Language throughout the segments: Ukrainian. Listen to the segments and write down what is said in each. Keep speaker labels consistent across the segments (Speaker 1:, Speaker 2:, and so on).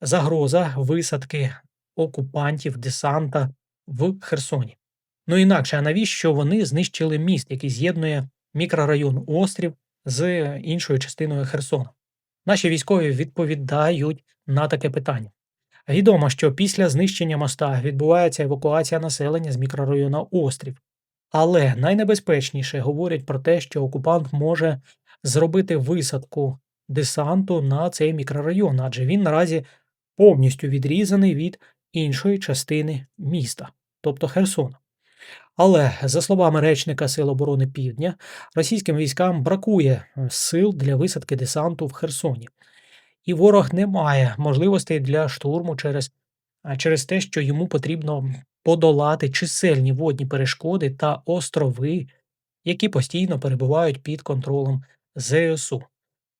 Speaker 1: загроза висадки окупантів, десанта в Херсоні. Ну інакше, а навіщо вони знищили міст, який з'єднує мікрорайон Острів з іншою частиною Херсона? Наші військові відповідають на таке питання. Відомо, що після знищення моста відбувається евакуація населення з мікрорайону Острів. Але найнебезпечніше говорять про те, що окупант може зробити висадку десанту на цей мікрорайон, адже він наразі повністю відрізаний від іншої частини міста, тобто Херсона. Але, за словами речника Сил оборони Півдня, російським військам бракує е, сил для висадки десанту в Херсоні. І ворог не має можливостей для штурму через, через те, що йому потрібно подолати чисельні водні перешкоди та острови, які постійно перебувають під контролем ЗСУ.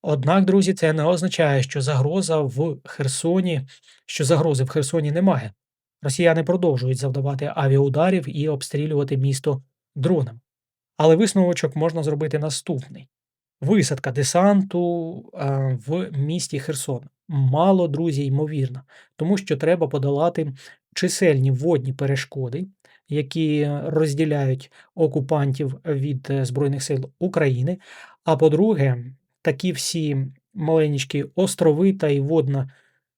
Speaker 1: Однак, друзі, це не означає, що загроза в Херсоні, що загрози в Херсоні немає. Росіяни продовжують завдавати авіаударів і обстрілювати місто дронами. Але висновочок можна зробити наступний: висадка десанту е, в місті Херсон. Мало, друзі, ймовірно, тому що треба подолати чисельні водні перешкоди, які розділяють окупантів від е, Збройних сил України. А по-друге, такі всі маленькі острови та й водна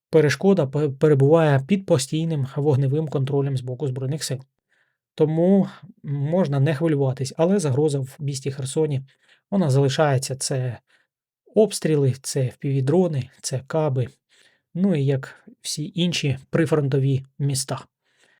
Speaker 1: перешкода перебуває під постійним вогневим контролем з боку Збройних сил. Тому можна не хвилюватись, але загроза в місті Херсоні вона залишається. Це обстріли, це впівдрони, це каби, ну і як всі інші прифронтові міста.